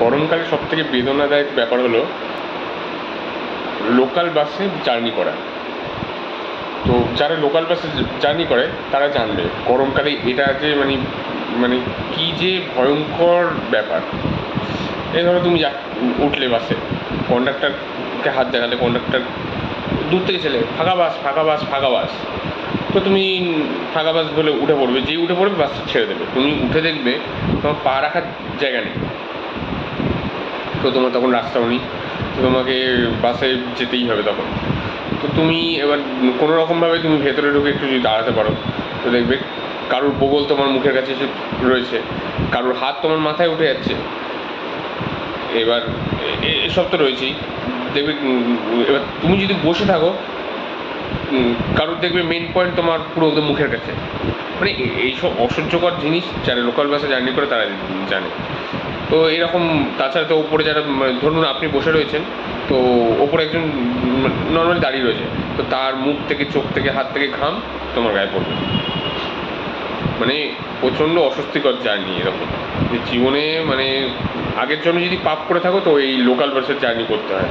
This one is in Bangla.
গরমকালে সব থেকে বেদনাদায়ক ব্যাপার হলো লোকাল বাসে জার্নি করা। তো যারা লোকাল বাসে জার্নি করে, তারা জানবে গরমকালে এটা যে মানে মানে কী যে ভয়ঙ্কর ব্যাপার। এই ধরো তুমি যা, উঠলে বাসে কন্ডাক্টারকে হাত দেখালে কন্ডাক্টার দূর থেকে ছেলে, ফাঁকা বাস ফাঁকা বাস ফাঁকা বাস তো তুমি ফাঁকা বাস বলে উঠে পড়বে, যেই উঠে পড়বে বাস ছেড়ে দেবে। তুমি উঠে দেখবে তোমার পা রাখার জায়গা নেই। তো তোমার তখন রাস্তাও নেই তোমাকে বাসে যেতেই হবে তখন। তো তুমি এবার কোনো রকমভাবে তুমি ভেতরে ঢুকে একটু যদি দাঁড়াতে পারো, তো দেখবে কারোর বগল তোমার মুখের কাছে এসে রয়েছে, কারোর হাত তোমার মাথায় উঠে যাচ্ছে। এবার এসব তো রয়েছেই। দেখবে এবার তুমি যদি বসে থাকো কারোর দেখবে মেন পয়েন্ট তোমার পুরো একদম মুখের কাছে। মানে এইসব অসহ্যকর জিনিস যারা লোকাল বাসে জার্নি করে তারা জানে। তো এরকম, তাছাড়া তো ওপরে যারা ধরুন আপনি বসে রয়েছেন, তো ওপরে একজন নর্মালি দাঁড়িয়ে রয়েছে, তো তার মুখ থেকে, চোখ থেকে, হাত থেকে ঘাম তোমার গায়ে পড়বে। মানে প্রচণ্ড অস্বস্তিকর জার্নি এরকম। যে জীবনে মানে আগের জন্য যদি পাপ করে থাকো, তো এই লোকাল বাসের জার্নি করতে হয়।